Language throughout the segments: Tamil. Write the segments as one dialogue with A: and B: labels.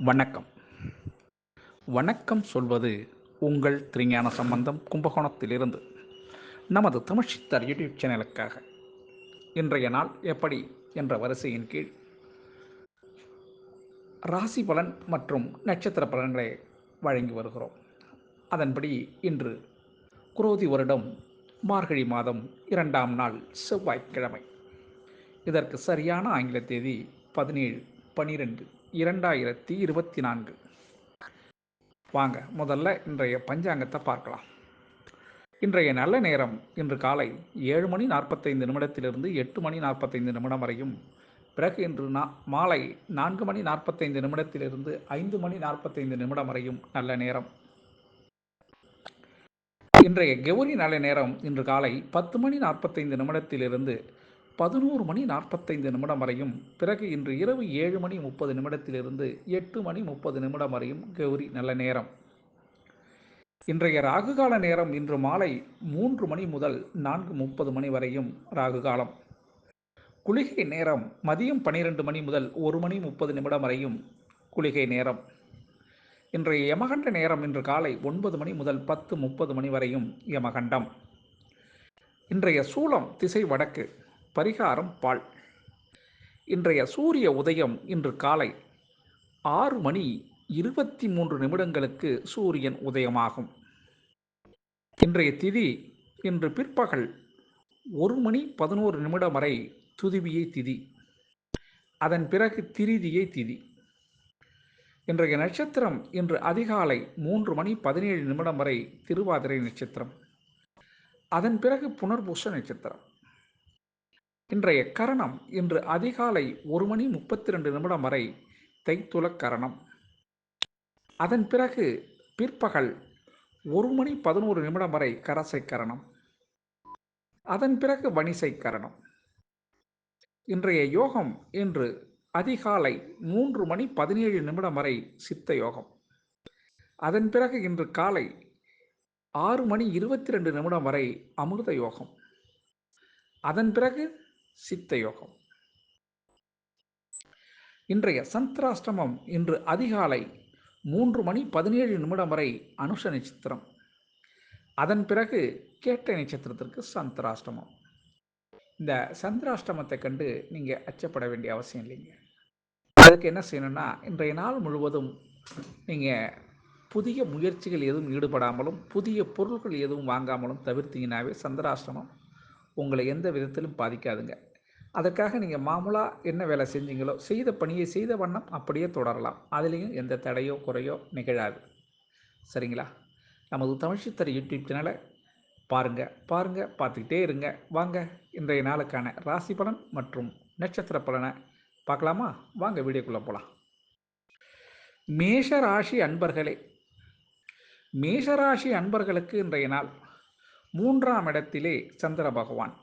A: வணக்கம். வணக்கம் சொல்வது உங்கள் திருஞான சம்பந்தம் கும்பகோணத்திலிருந்து. நமது தமிழ்ச்சித்தார் யூடியூப் சேனலுக்காக. இன்றைய நாள் எப்படி என்ற வரிசையின் கீழ். ராசி பலன் மற்றும் நட்சத்திர பலன்களை வழங்கி வருகிறோம். அதன்படி இன்று குரோதி வருடம் மார்கழி மாதம் இரண்டாம் நாள் செவ்வாய்க்கிழமை. இதற்கு சரியான ஆங்கில தேதி பதினேழு பனிரெண்டு. இரண்டாயிரத்தி இருபத்தி நான்கு. வாங்க முதல்ல இன்றைய பஞ்சாங்கத்தை பார்க்கலாம். இன்றைய நல்ல நேரம் இன்று காலை ஏழு மணி நாற்பத்தைந்து நிமிடத்திலிருந்து எட்டு மணி நாற்பத்தைந்து நிமிடம் வரையும். பிறகு இன்று நா மாலை நான்கு மணி நாற்பத்தைந்து நிமிடத்திலிருந்து ஐந்து மணி நாற்பத்தைந்து நிமிடம் வரையும் நல்ல நேரம். இன்றைய கெவுரி நல்ல நேரம் இன்று காலை பத்து மணி நாற்பத்தைந்து நிமிடத்திலிருந்து பதினோரு மணி நாற்பத்தைந்து நிமிடம் வரையும் பிறகு இன்று இரவு ஏழு மணி முப்பது நிமிடத்திலிருந்து எட்டு மணி முப்பது நிமிடம் வரையும் கௌரி நல்ல நேரம். இன்றைய ராகுகால நேரம் இன்று மாலை மூன்று மணி முதல் நான்கு முப்பது மணி வரையும் ராகு காலம் குளிகை நேரம் மதியம் பனிரெண்டு மணி முதல் ஒரு மணி முப்பது நிமிடம் வரையும் குளிகை நேரம். இன்றைய யமகண்ட நேரம் இன்று காலை ஒன்பது மணி முதல் பத்து முப்பது மணி வரையும் யமகண்டம். இன்றைய சூளம் திசை வடக்கு. பரிகாரம் பால். இன்றைய சூரிய உதயம் இன்று காலை ஆறு மணி இருபத்தி மூன்று நிமிடங்களுக்கு சூரியன் உதயமாகும். இன்றைய திதி இன்று பிற்பகல் ஒரு மணி பதினோரு நிமிடம் வரை துதிவியை திதி. அதன் பிறகு திரிதியை திதி. இன்றைய நட்சத்திரம் இன்று அதிகாலை மூன்று மணி பதினேழு நிமிடம் வரை திருவாதிரை நட்சத்திரம். அதன் பிறகு புனர்பூச நட்சத்திரம். இன்றைய கரணம் இன்று அதிகாலை ஒரு மணி முப்பத்தி ரெண்டு நிமிடம் வரை தைத்துல கரணம். அதன் பிறகு பிற்பகல் ஒரு மணி பதினோரு நிமிடம் வரை கரசை கரணம். அதன் பிறகு வணிசை கரணம். இன்றைய யோகம் இன்று அதிகாலை மூன்று மணி பதினேழு நிமிடம் வரை சித்த யோகம். அதன் பிறகு இன்று காலை ஆறு மணி இருபத்தி ரெண்டு நிமிடம் வரை அமிர்த யோகம். அதன் பிறகு சித்த யோகம். இன்றைய சந்திராஷ்டமம் இன்று அதிகாலை மூன்று மணி பதினேழு நிமிடம் வரை அனுஷ நட்சத்திரம். அதன் பிறகு கேட்ட நட்சத்திரத்திற்கு சந்திராஷ்டமம். இந்த சந்திராஷ்டமத்தை கண்டு நீங்கள் அச்சப்பட வேண்டிய அவசியம் இல்லைங்க. அதுக்கு என்ன செய்யணும்னா இன்றைய நாள் முழுவதும் நீங்கள் புதிய முயற்சிகள் எதுவும் ஈடுபடாமலும் புதிய பொருட்கள் எதுவும் வாங்காமலும் தவிர்த்தீங்கன்னாவே சந்திராஷ்டமம் உங்களை எந்த விதத்திலும் பாதிக்காதுங்க. அதற்காக நீங்கள் மாமூலாக என்ன வேலை செஞ்சீங்களோ செய்த பணியை செய்த வண்ணம் அப்படியே தொடரலாம். அதுலேயும் எந்த தடையோ குறையோ நிகழாது. சரிங்களா? நமது தமிழ்ச்சித்தர் யூடியூப் சேனலை பாருங்கள் பாருங்கள் பார்த்துக்கிட்டே இருங்க. வாங்க இன்றைய நாளுக்கான ராசி பலன் மற்றும் நட்சத்திர பலனை பார்க்கலாமா? வாங்க வீடியோக்குள்ளே போகலாம். மேஷ ராசி அன்பர்களே மேஷராசி அன்பர்களுக்கு இன்றைய நாள் மூன்றாம் இடத்திலே சந்திர பகவான்.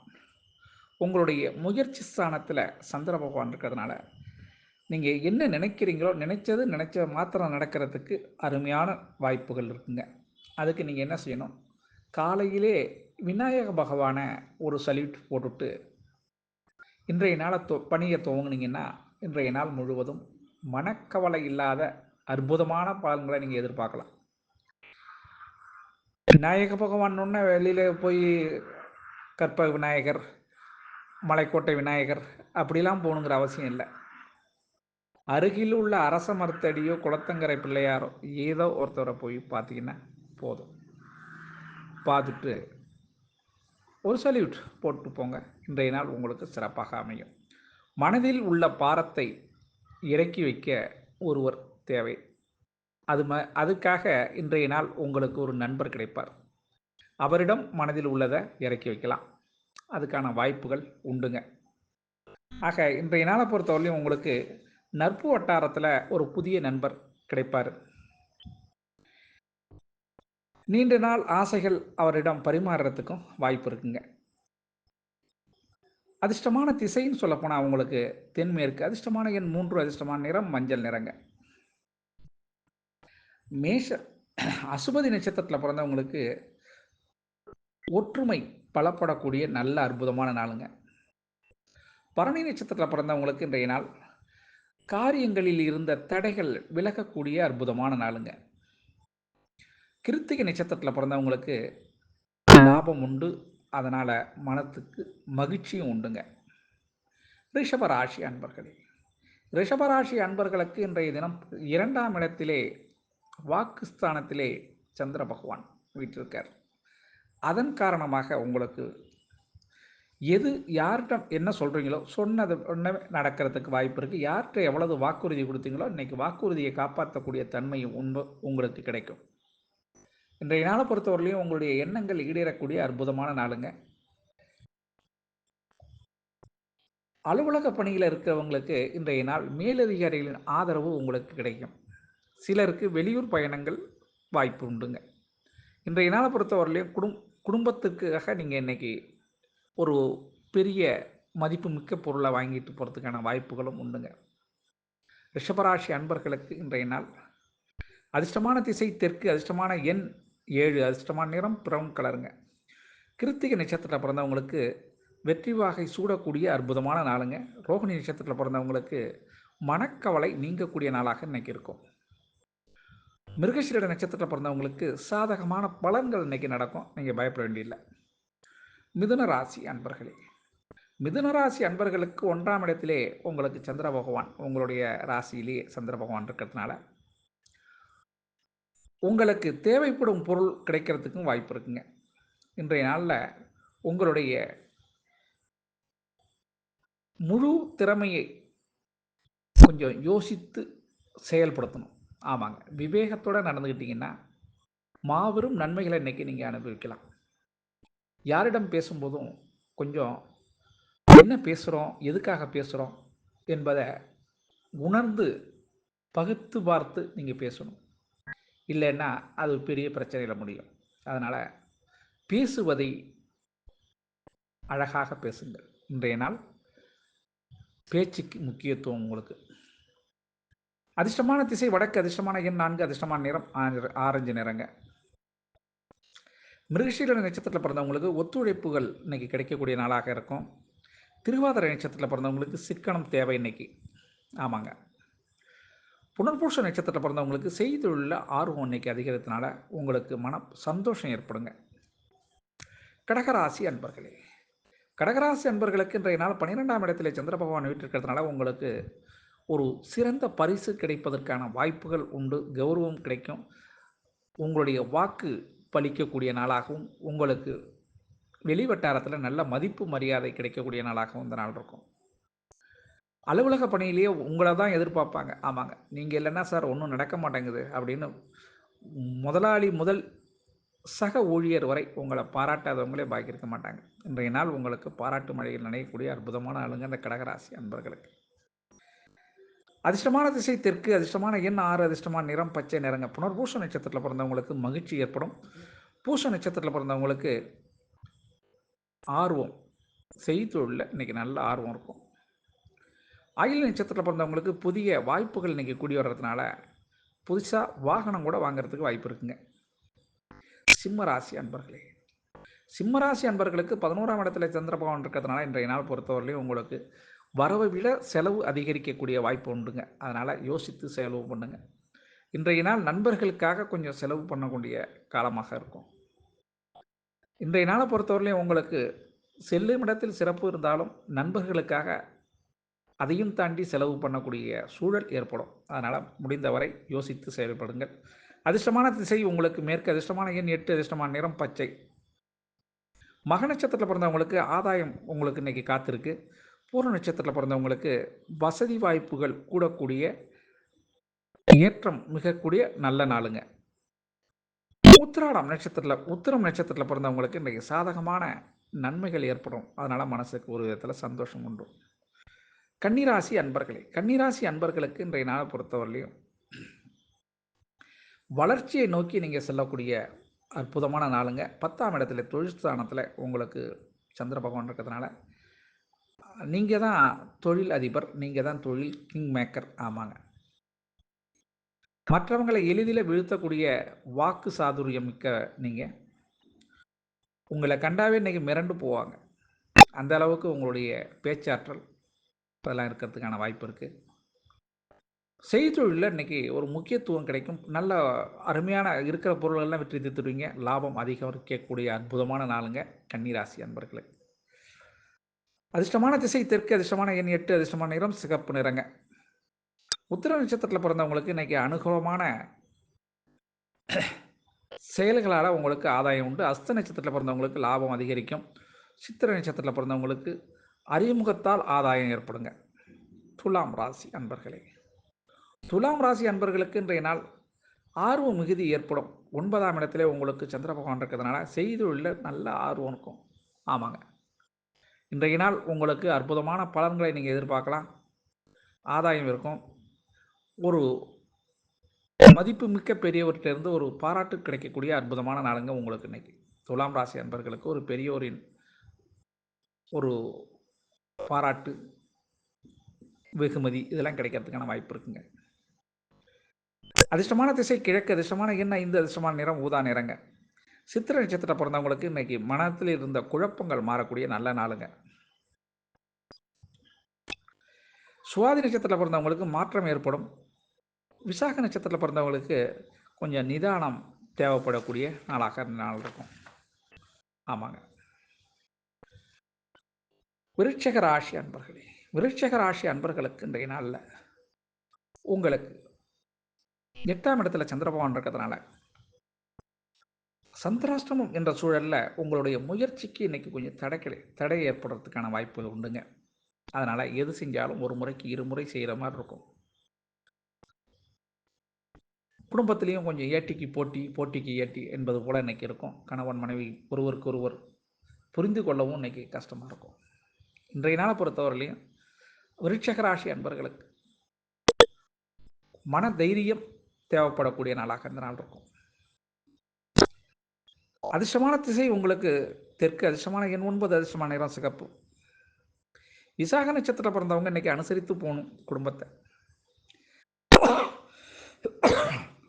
A: உங்களுடைய முயற்சி ஸ்தானத்தில் சந்திர பகவான் இருக்கிறதுனால நீங்கள் என்ன நினைக்கிறீங்களோ நினைச்சது நினைச்ச மாத்திரம் நடக்கிறதுக்கு அருமையான வாய்ப்புகள் இருக்குங்க. அதுக்கு நீங்கள் என்ன செய்யணும்? காலையிலே விநாயக பகவானை ஒரு சல்யூட் போட்டுட்டு இன்றைய நாளை தொ பணியை துவங்கினீங்கன்னா இன்றைய நாள் முழுவதும் மனக்கவலை இல்லாத அற்புதமான பலன்களை நீங்கள் எதிர்பார்க்கலாம். விநாயக பகவான் ஒன்று வெளியில் போய் கற்ப விநாயகர் மலைக்கோட்டை விநாயகர். அப்படிலாம் போகணுங்கிற அவசியம் இல்லை. அருகில் உள்ள அரச மரத்தடியோ குளத்தங்கரை பிள்ளையாரோ ஏதோ ஒருத்தரை போய் பார்த்தீங்கன்னா போதும். பார்த்துட்டு ஒரு சல்யூட் போட்டு போங்க. இன்றைய நாள் உங்களுக்கு சிறப்பாக அமையும். மனதில் உள்ள பாரத்தை இறக்கி வைக்க ஒருவர் தேவை. அது ம அதுக்காக இன்றைய நாள் உங்களுக்கு ஒரு நண்பர் கிடைப்பார். அவரிடம் மனதில் உள்ளதை இறக்கி வைக்கலாம். அதுக்கான வாய்ப்புகள் உண்டுங்க. ஆக இன்றைய நாளை பொறுத்தவரையிலும் உங்களுக்கு நட்பு வட்டாரத்தில் ஒரு புதிய நண்பர் கிடைப்பார். நீண்ட நாள் ஆசைகள் அவரிடம் பரிமாறுறதுக்கும் வாய்ப்பு இருக்குங்க. அதிர்ஷ்டமான திசைன்னு சொல்லப்போனால் அவங்களுக்கு தென்மேற்கு அதிர்ஷ்டமான எண் மூன்று அதிர்ஷ்டமான நிறம் மஞ்சள் நிறங்க. மேஷ அசுபதி நட்சத்திரத்தில் பிறந்தவங்களுக்கு ஒற்றுமை பலப்படக்கூடிய நல்ல அற்புதமான நாளுங்க. பரணி நட்சத்திரத்தில் பிறந்தவங்களுக்கு இன்றைய நாள் காரியங்களில் இருந்த தடைகள் விலகக்கூடிய அற்புதமான நாளுங்க. கிருத்திகை நட்சத்திரத்தில் பிறந்தவங்களுக்கு லாபம் உண்டு. அதனால் மனத்துக்கு மகிழ்ச்சியும் உண்டுங்க. ரிஷபராசி அன்பர்களே ரிஷபராசி அன்பர்களுக்கு இன்றைய தினம் இரண்டாம் இடத்திலே வாக்குஸ்தானத்திலே சந்திர பகவான் வீட்டிருக்கார் அதன் காரணமாக உங்களுக்கு எது யார்கிட்ட என்ன சொல்கிறீங்களோ சொன்னது ஒன்று நடக்கிறதுக்கு வாய்ப்பு இருக்குது யார்கிட்ட எவ்வளவு வாக்குறுதி கொடுத்தீங்களோ இன்றைக்கி வாக்குறுதியை காப்பாற்றக்கூடிய தன்மையும் உண்மை உங்களுக்கு கிடைக்கும். இன்றைய நாளை பொறுத்தவரையிலையும் உங்களுடைய எண்ணங்கள் ஈடேறக்கூடிய அற்புதமான நாளுங்க. அலுவலக பணியில் இருக்கிறவங்களுக்கு இன்றைய நாள் மேலதிகாரிகளின் ஆதரவு உங்களுக்கு கிடைக்கும். சிலருக்கு வெளியூர் பயணங்கள் வாய்ப்பு உண்டுங்க. இன்றைய நாளை பொறுத்தவரையிலையும் குடும் குடும்பத்துக்காக நீங்கள் இன்றைக்கி ஒரு பெரிய மதிப்பு மிக்க பொருளை வாங்கிட்டு போகிறதுக்கான வாய்ப்புகளும் உண்டுங்க. ரிஷபராசி அன்பர்களுக்கு இன்றைய நாள் அதிர்ஷ்டமான திசை தெற்கு அதிர்ஷ்டமான எண் ஏழு அதிர்ஷ்டமான நிறம் பிரவுன் கலருங்க. கிருத்திகை நட்சத்திரத்தில் பிறந்தவங்களுக்கு வெற்றி வாகை சூடக்கூடிய அற்புதமான நாளுங்க. ரோகிணி நட்சத்திரத்தில் பிறந்தவங்களுக்கு மனக்கவலை நீங்கக்கூடிய நாளாக இன்றைக்கி இருக்கும். மிருகசீரட நட்சத்திரத்தில் பிறந்தவங்களுக்கு சாதகமான பலன்கள் இன்னைக்கு நடக்கும். நீங்கள் பயப்பட வேண்டியதில்லை மிதுன ராசி அன்பர்களே. மிதுன ராசி அன்பர்களுக்கு ஒன்றாம் இடத்திலே உங்களுக்கு சந்திர பகவான் உங்களுடைய ராசியிலே சந்திர பகவான் இருக்கிறதுனால உங்களுக்கு தேவைப்படும் பொருள் கிடைக்கிறதுக்கும் வாய்ப்பு இருக்குங்க. இன்றைய நாளில் உங்களுடைய முழு திறமையை கொஞ்சம் யோசித்து செயல்படுத்தணும். ஆமாங்க. விவேகத்தோடு நடந்துக்கிட்டிங்கன்னா மாபெரும் நன்மைகளை இன்றைக்கி நீங்கள் அனுபவிக்கலாம். யாரிடம் பேசும்போதும் கொஞ்சம் என்ன பேசுகிறோம் எதுக்காக பேசுகிறோம் என்பதை உணர்ந்து பகுத்து பார்த்து நீங்கள் பேசணும். இல்லைன்னா அது பெரிய பிரச்சனையில் முடியும். அதனால் பேசுவதை அழகாக பேசுங்கள். இன்றைய நாள் பேச்சுக்கு முக்கியத்துவம் உங்களுக்கு. அதிர்ஷ்டமான திசை வடக்கு அதிர்ஷ்டமான எண் நான்கு அதிர்ஷ்டமான நிறம் ஆரஞ்சு நிறங்க. மிருகஷீல நட்சத்திரத்தில் பிறந்தவங்களுக்கு ஒத்துழைப்புகள் இன்னைக்கு கிடைக்கக்கூடிய நாளாக இருக்கும். திருவாதிரை நட்சத்திரத்தில் பிறந்தவங்களுக்கு சிக்கனம் தேவை இன்னைக்கு. ஆமாங்க. புனர்பூஷ நட்சத்திரத்தில் பிறந்தவங்களுக்கு செய்தொழிலில் ஆர்வம் இன்னைக்கு அதிகரித்தனால உங்களுக்கு மன சந்தோஷம் ஏற்படுங்க. கடகராசி அன்பர்களே கடகராசி அன்பர்களுக்கு இன்றைய நாள் பன்னிரெண்டாம் இடத்துல சந்திர பகவான் வீட்டிருக்கிறதுனால உங்களுக்கு ஒரு சிறந்த பரிசு கிடைப்பதற்கான வாய்ப்புகள் உண்டு கௌரவம் கிடைக்கும். உங்களுடைய வாக்கு பலிக்கக்கூடிய நாளாகவும் உங்களுக்கு வெளிவட்டாரத்தில் நல்ல மதிப்பு மரியாதை கிடைக்கக்கூடிய நாளாகவும் இந்த நாள் இருக்கும். அலுவலக பணியிலேயே உங்களை தான் எதிர்பார்ப்பாங்க. ஆமாங்க. நீங்கள் இல்லைன்னா சார் ஒன்றும் நடக்க மாட்டேங்குது அப்படின்னு முதலாளி முதல் சக ஊழியர் வரை உங்களை பாராட்டாதவங்களே பாக்கி இருக்க மாட்டாங்க. இன்றைய நாள் உங்களுக்கு பாராட்டு மழையில் நினைக்கக்கூடிய அற்புதமான ஆளுங்க அந்த கடகராசி அன்பர்களுக்கு. அதிர்ஷ்டமான திசை தெற்கு அதிர்ஷ்டமான எண் ஆறு அதிர்ஷ்டமான நிறம் பச்சை நிறங்க. புனர்பூச நட்சத்திரத்தில் பிறந்தவங்களுக்கு மகிழ்ச்சி ஏற்படும். பூச நட்சத்திரத்தில் பிறந்தவங்களுக்கு ஆர்வம். செய்தொழில் இன்றைக்கி நல்ல ஆர்வம் இருக்கும். அகில நட்சத்திரத்தில் பிறந்தவங்களுக்கு புதிய வாய்ப்புகள் இன்றைக்கி கூடி வர்றதுனால புதுசாக வாகனம் கூட வாங்கிறதுக்கு வாய்ப்பு இருக்குங்க. சிம்மராசி அன்பர்களே சிம்மராசி அன்பர்களுக்கு பதினோராம் இடத்துல சந்திரபகவான் இருக்கிறதுனால இன்றைய நாள் பொறுத்தவரையிலையும் உங்களுக்கு வரவை விட செலவு அதிகரிக்கக்கூடிய வாய்ப்பு உண்டுங்க. அதனால் யோசித்து செலவு பண்ணுங்கள் இன்றைய நாள் நண்பர்களுக்காக கொஞ்சம் செலவு பண்ணக்கூடிய காலமாக இருக்கும். இன்றைய நாளை பொறுத்தவரையிலையும் உங்களுக்கு செல்லும் இடத்தில் சிறப்பு இருந்தாலும் நண்பர்களுக்காக அதையும் தாண்டி செலவு பண்ணக்கூடிய சூழல் ஏற்படும். அதனால் முடிந்தவரை யோசித்து செயல்படுங்கள். அதிர்ஷ்டமான திசை உங்களுக்கு மேற்கு அதிர்ஷ்டமான எண் எட்டு அதிர்ஷ்டமான நிறம் பச்சை. மக நட்சத்திரத்தில் பிறந்தவங்களுக்கு ஆதாயம் உங்களுக்கு இன்றைக்கி காத்திருக்கு. பூர்ண நட்சத்திரத்தில் பிறந்தவங்களுக்கு வசதி வாய்ப்புகள் கூடக்கூடிய ஏற்றம் மிகக்கூடிய நல்ல நாளுங்க. உத்திராடம் நட்சத்திரத்தில் உத்திரம் நட்சத்திரத்தில் பிறந்தவங்களுக்கு இன்றைக்கு சாதகமான நன்மைகள் ஏற்படும். அதனால் மனசுக்கு ஒரு விதத்தில் சந்தோஷம் உண்டு. கன்னிராசி அன்பர்களே கன்னிராசி அன்பர்களுக்கு இன்றைய நாளை பொறுத்தவரையிலையும் வளர்ச்சியை நோக்கி நீங்கள் செல்லக்கூடிய அற்புதமான நாளுங்க. பத்தாம் இடத்துல தொழில் ஸ்தானத்தில் உங்களுக்கு சந்திர பகவான் இருக்கிறதுனால நீங்கள் தான் தொழில் அதிபர் நீங்கள் தான் தொழில் கிங் மேக்கர் ஆமாங்க. மற்றவங்களை எளிதில் வீழ்த்தக்கூடிய வாக்கு சாதுரியம் மிக்க நீங்கள் உங்களை கண்டாவே இன்றைக்கி மிரண்டு போவாங்க. அந்த அளவுக்கு உங்களுடைய பேச்சாற்றல் அதெல்லாம் இருக்கிறதுக்கான வாய்ப்பு இருக்குது செய்தொழிலில் இன்றைக்கி ஒரு முக்கியத்துவம் கிடைக்கும். நல்ல அருமையான இருக்கிற பொருள்கள்லாம் விற்று தீர்த்துடுவீங்க. லாபம் அதிகம் இருக்கக்கூடிய அற்புதமான நாளுங்க. கன்னிராசி அன்பர்களுக்கு அதிர்ஷ்டமான திசை தெற்கு அதிர்ஷ்டமான எண் எட்டு அதிர்ஷ்டமான நிறம் சிகப்பு நிறங்க. உத்திர நட்சத்திரத்தில் பிறந்தவங்களுக்கு இன்றைக்கி அனுகூலமான செயல்களால் உங்களுக்கு ஆதாயம் உண்டு. அஸ்த நட்சத்திரத்தில் பிறந்தவங்களுக்கு லாபம் அதிகரிக்கும். சித்திர நட்சத்திரத்தில் பிறந்தவங்களுக்கு அறிமுகத்தால் ஆதாயம் ஏற்படுங்க. துலாம் ராசி அன்பர்களே. துலாம் ராசி அன்பர்களுக்கு இன்றைய நாள் ஆர்வம் மிகுதி ஏற்படும். ஒன்பதாம் இடத்திலே உங்களுக்கு சந்திர பகவான் இருக்கிறதுனால செய்தொழில் நல்ல ஆர்வம் இருக்கும். ஆமாங்க. இன்றைய நாள் உங்களுக்கு அற்புதமான பலன்களை நீங்கள் எதிர்பார்க்கலாம். ஆதாயம் இருக்கும். ஒரு மதிப்பு மிக்க பெரியவர்கிட்டருந்து ஒரு பாராட்டு கிடைக்கக்கூடிய அற்புதமான நாளுங்க உங்களுக்கு இன்னைக்கு. துலாம் ராசி அன்பர்களுக்கு ஒரு பெரியோரின் ஒரு பாராட்டு வெகுமதி இதெல்லாம் கிடைக்கிறதுக்கான வாய்ப்பு இருக்குங்க. அதிர்ஷ்டமான திசை கிழக்கு அதிர்ஷ்டமான என்ன இந்த அதிர்ஷ்டமான நிறம் ஊதா நிறங்க. சித்திர நட்சத்திரம் பிறந்தவங்களுக்கு இன்னைக்கு மனத்தில் இருந்த குழப்பங்கள் மாறக்கூடிய நல்ல நாளுங்க. சுவாதி நட்சத்திரத்தில் பிறந்தவங்களுக்கு மாற்றம் ஏற்படும். விசாக நட்சத்திரத்தில் பிறந்தவங்களுக்கு கொஞ்சம் நிதானம் தேவைப்படக்கூடிய நாளாக நாள் இருக்கும். ஆமாங்க. விருட்சக ராசி அன்பர்களே விருட்சக ராசி அன்பர்களுக்கு இன்றைய நாளில் உங்களுக்கு எட்டாம் இடத்துல சந்திரபகவான் இருக்கிறதுனால சந்திராஷ்டிரமம் என்ற சூழலில் உங்களுடைய முயற்சிக்கு இன்றைக்கி கொஞ்சம் தடை கிடை தடை ஏற்படுறதுக்கான வாய்ப்புகள் உண்டுங்க. அதனால் எது செஞ்சாலும் ஒரு முறைக்கு இருமுறை செய்கிற மாதிரி இருக்கும். குடும்பத்திலையும் கொஞ்சம் ஏட்டிக்கு போட்டி போட்டிக்கு ஏட்டி என்பது போல் இன்றைக்கி இருக்கும். கணவன் மனைவி ஒருவருக்கு ஒருவர் புரிந்து கொள்ளவும் இன்றைக்கி கஷ்டமாக இருக்கும். இன்றைய நாளை பொறுத்தவரையிலையும் விருட்சகராசி அன்பர்களுக்கு மன தைரியம் தேவைப்படக்கூடிய நாளாக இந்த நாள் இருக்கும். அதிர்ஷ்டமான திசை உங்களுக்கு தெற்கு அதிர்ஷ்டமான எண் ஒன்பது அதிர்ஷ்டமான நிறம் சிகப்பு. விசாக நட்சத்திரம் பிறந்தவங்க இன்னைக்கு அனுசரித்து போகணும் குடும்பத்தை.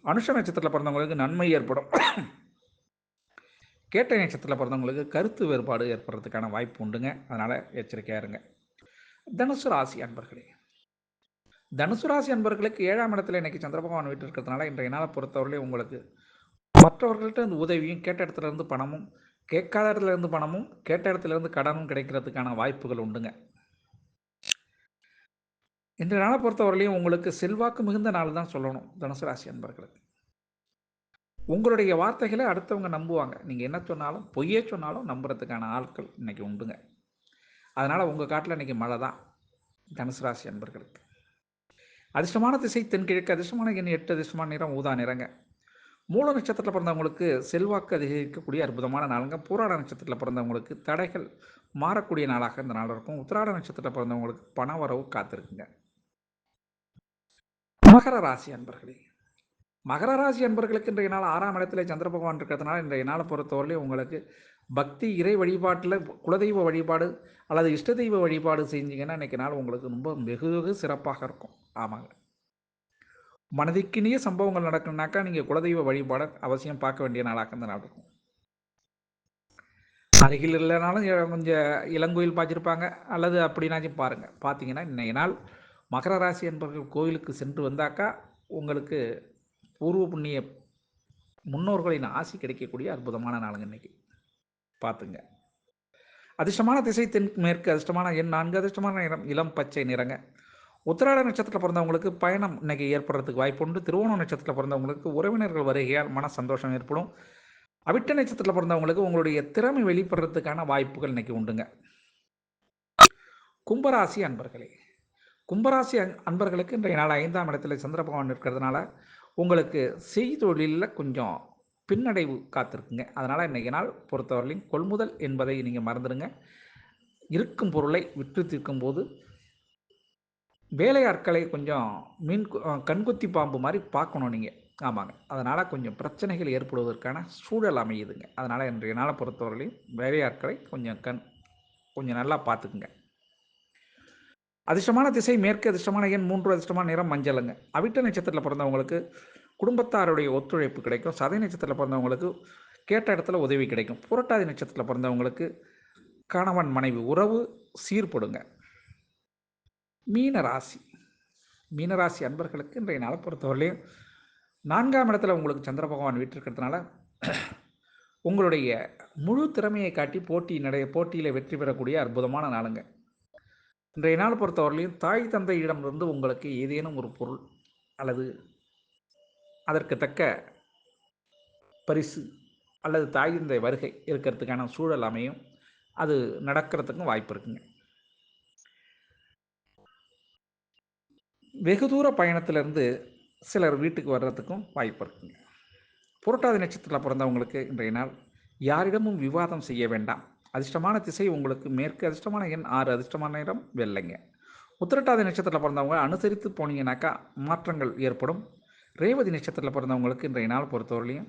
A: அனுஷ நட்சத்திரத்தில் பிறந்தவங்களுக்கு நன்மை ஏற்படும். கேட்டை நட்சத்திரத்தில் பிறந்தவங்களுக்கு கருத்து வேறுபாடு ஏற்படுறதுக்கான வாய்ப்பு உண்டுங்க. அதனால் எச்சரிக்கையாக இருங்க. தனுசு ராசி அன்பர்களே. தனுசு ராசி அன்பர்களுக்கு ஏழாம் இடத்துல இன்னைக்கு சந்திரபகவான் வீட்டு இருக்கிறதுனால இன்றைய நாளை பொறுத்தவரையிலே உங்களுக்கு மற்றவர்கள்ட்ட இந்த உதவியும் கேட்ட இடத்துல இருந்து பணமும் கேட்காத இடத்துல இருந்து பணமும் கேட்ட இடத்துல இருந்து கடனும் கிடைக்கிறதுக்கான வாய்ப்புகள் உண்டுங்க. இந்த நாளை பொறுத்தவரையிலையும் உங்களுக்கு செல்வாக்கு மிகுந்த நாள் தான் சொல்லணும் தனுசு ராசி அன்பர்களுக்கு உங்களுடைய வார்த்தைகளை அடுத்தவங்க நம்புவாங்க. நீங்கள் என்ன சொன்னாலும் பொய்யே சொன்னாலும் நம்புறதுக்கான ஆட்கள் இன்னைக்கு உண்டுங்க. அதனால் உங்கள் காட்டில் இன்றைக்கி மழை தான் தனுசு ராசி அன்பர்களுக்கு. அதிர்ஷ்டமான திசை தென்கிழக்கு அதிர்ஷ்டமான எண் எட்டு அதிர்ஷ்டமான நிறம் ஊதா நிறங்க. மூல நட்சத்திரத்தில் பிறந்தவங்களுக்கு செல்வாக்கு அதிகரிக்கக்கூடிய அற்புதமான நாளுங்க. பூராட நட்சத்திரத்தில் பிறந்தவங்களுக்கு தடைகள் மாறக்கூடிய நாளாக இந்த நாள் இருக்கும். உத்திராட நட்சத்திரத்தில் பிறந்தவங்களுக்கு பண வரவு காத்திருக்குங்க. மகர ராசி அன்பர்களே மகர ராசி அன்பர்களுக்கு இன்றைய நாள் ஆறாம் இடத்துல சந்திர பகவான் இருக்கிறதுனால இன்றைய நாளை பொறுத்தவரையிலே உங்களுக்கு பக்தி இறை வழிபாட்டில் குலதெய்வ வழிபாடு அல்லது இஷ்ட தெய்வ வழிபாடு செஞ்சீங்கன்னா இன்றைக்கி நாள் உங்களுக்கு ரொம்ப வெகு வெகு சிறப்பாக இருக்கும். ஆமாங்க. மனதிற்கினிய சம்பவங்கள் நடக்கணும்னாக்கா நீங்கள் குலதெய்வ வழிபாட அவசியம் பார்க்க வேண்டிய நாளாக இந்த நாள் இருக்கும். அருகில் இல்லைனாலும் கொஞ்சம் இளங்கோயில் பார்த்துருப்பாங்க. அல்லது அப்படின்னாச்சும் பாருங்கள் பார்த்தீங்கன்னா இன்றைய நாள் மகர ராசி என்பவர்கள் கோயிலுக்கு சென்று வந்தாக்கா உங்களுக்கு பூர்வ புண்ணிய முன்னோர்களின் ஆசி கிடைக்கக்கூடிய அற்புதமான நாளுங்க இன்னைக்கு பார்த்துங்க. அதிர்ஷ்டமான திசை தென் மேற்கு அதிர்ஷ்டமான எண் நான்கு அதிர்ஷ்டமான நிறம் இளம் பச்சை நிறங்க. உத்திராட நட்சத்திரத்தில் பிறந்தவங்களுக்கு பயணம் இன்னைக்கு ஏற்படுறதுக்கு வாய்ப்பு உண்டு. திருவோண நட்சத்திரத்தில் பிறந்தவங்களுக்கு உறவினர்கள் வருகையால் மன சந்தோஷம் ஏற்படும். அவிட்ட நட்சத்திரத்தில் பிறந்தவங்களுக்கு உங்களுடைய திறமை வெளிப்படுறதுக்கான வாய்ப்புகள் இன்னைக்கு உண்டுங்க. கும்பராசி அன்பர்களே கும்பராசி அன்பர்களுக்கு இன்றைய நாள் ஐந்தாம் இடத்துல சந்திர பகவான் இருக்கிறதுனால உங்களுக்கு செய்தொழிலில் கொஞ்சம் பின்னடைவு காத்திருக்குங்க. அதனால் இன்றைக்கி நாள் பொறுத்தவரையிலும் கொள்முதல் என்பதை நீங்கள் மறந்துடுங்க. இருக்கும் பொருளை விற்று தீர்க்கும் போது வேலையாட்களை கொஞ்சம் மீன் கண்குத்தி பாம்பு மாதிரி பார்க்கணும் நீங்கள் ஆமாங்க. அதனால் கொஞ்சம் பிரச்சனைகள் ஏற்படுவதற்கான சூழல் அமையுதுங்க. அதனால் இன்றைய நாளை பொறுத்தவரையிலையும் வேலையாட்களை கொஞ்சம் கண் கொஞ்சம் நல்லா பார்த்துக்குங்க. அதிர்ஷ்டமான திசை மேற்கு அதிர்ஷ்டமான எண் மூன்று அதிர்ஷ்டமான நிறம் மஞ்சளுங்க. அவிட்ட நட்சத்திரத்தில் பிறந்தவங்களுக்கு குடும்பத்தாருடைய ஒத்துழைப்பு கிடைக்கும். சதை நட்சத்திரத்தில் பிறந்தவங்களுக்கு கேட்ட இடத்துல உதவி கிடைக்கும். புரட்டாதி நட்சத்திரத்தில் பிறந்தவங்களுக்கு கணவன் மனைவி உறவு சீர்படுங்க. மீன ராசி மீனராசி அன்பர்களுக்கு இன்றைய நாளை பொறுத்தவரையிலையும் நான்காம் இடத்துல உங்களுக்கு சந்திர பகவான் வீட்டிருக்கிறதுனால உங்களுடைய முழு திறமையை காட்டி போட்டி நடைய போட்டியில் வெற்றி பெறக்கூடிய அற்புதமான நாளுங்க. இன்றைய நாள் பொறுத்தவரையிலையும் தாய் தந்தையிடமிருந்து உங்களுக்கு ஏதேனும் ஒரு பொருள் அல்லது அதற்கு தக்க பரிசு அல்லது தாய் தந்தை வருகை இருக்கிறதுக்கான சூழல் அமையும். அது நடக்கிறதுக்கும் வாய்ப்பு இருக்குங்க. வெகு தூர பயணத்திலிருந்து சிலர் வீட்டுக்கு வர்றதுக்கும் வாய்ப்பு இருக்குங்க. புரட்டாதி நட்சத்திரத்தில் பிறந்தவங்களுக்கு இன்றைய நாள் யாரிடமும் விவாதம் செய்ய வேண்டாம். அதிர்ஷ்டமான திசை உங்களுக்கு மேற்கு அதிர்ஷ்டமான எண் ஆறு அதிர்ஷ்டமான இடம் வெள்ளைங்க. உத்திரட்டாதி நட்சத்திரத்தில் பிறந்தவங்க அனுசரித்து போனீங்கன்னாக்கா மாற்றங்கள் ஏற்படும். ரேவதி நட்சத்திரத்தில் பிறந்தவங்களுக்கு இன்றைய நாள் பொறுத்தவரையிலையும்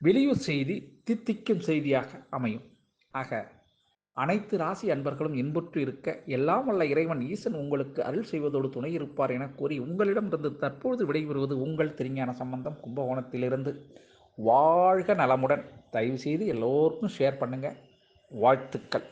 A: வெளியூர் செய்தி தித்திக்கும் செய்தியாக அமையும். ஆக அனைத்து ராசி அன்பர்களும் இன்புற்று இருக்க எல்லாம் வல்ல இறைவன் ஈசன் உங்களுக்கு அருள் செய்வதோடு துணை இருப்பார் என கூறி உங்களிடமிருந்து தற்பொழுது விடைபெறுவது உங்கள் திருஞான சம்பந்தம் கும்பகோணத்திலிருந்து. வாழ்க நலமுடன். தயவு செய்து எல்லோருக்கும் ஷேர் பண்ணுங்கள் வாழ்த்துக்கள்.